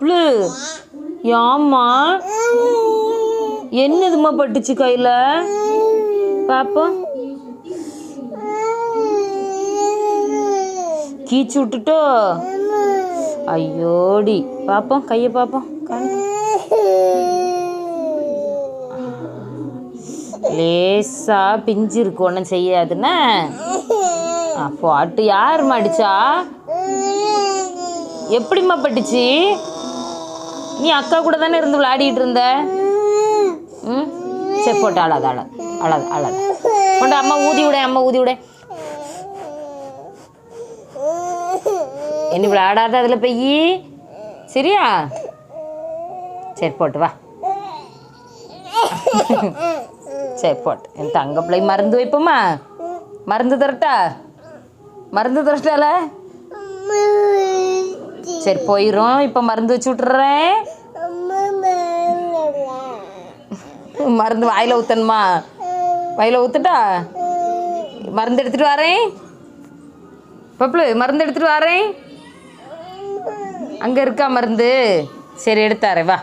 பப்ளு ஏம்மா? என்னதும்மா பட்டுச்சு கையில்? பாப்போம் கீச்சு விட்டுட்டோ? ஐயோடி. பாப்போம் கையை பாப்போம். லேசா பிஞ்சு இருக்கு ஒன்றும் அப்போ அட்டு யாருமா அடிச்சா? எப்படிம்மா பட்டுச்சு? நீ அக்கா கூட தானே இருந்து விளையாடிட்டு இருந்த? ம்? சரி போட்டு அழாத அழாத அழாத அழாத. கொண்டு அம்மா ஊதி விட அம்மா ஊதி விட. என்ன விளையாடாத அதில் போய் சரியா? சரி போட்டு வா. சரி போட்டு. என் தங்க பிள்ளை மருந்து வைப்போமா? மருந்து தரட்டா? மருந்து தரட்டால? சரி போயிடும் இப்போ மருந்து வச்சு விட்டுறேன். மருந்து வாயில் ஊற்றணுமா வாயில் ஊற்றுட்டா மருந்து எடுத்துகிட்டு வரேன். பப்ளு மருந்து எடுத்துகிட்டு வரேன். அங்கே இருக்கா மருந்து? சரி எடுத்தாரே வா.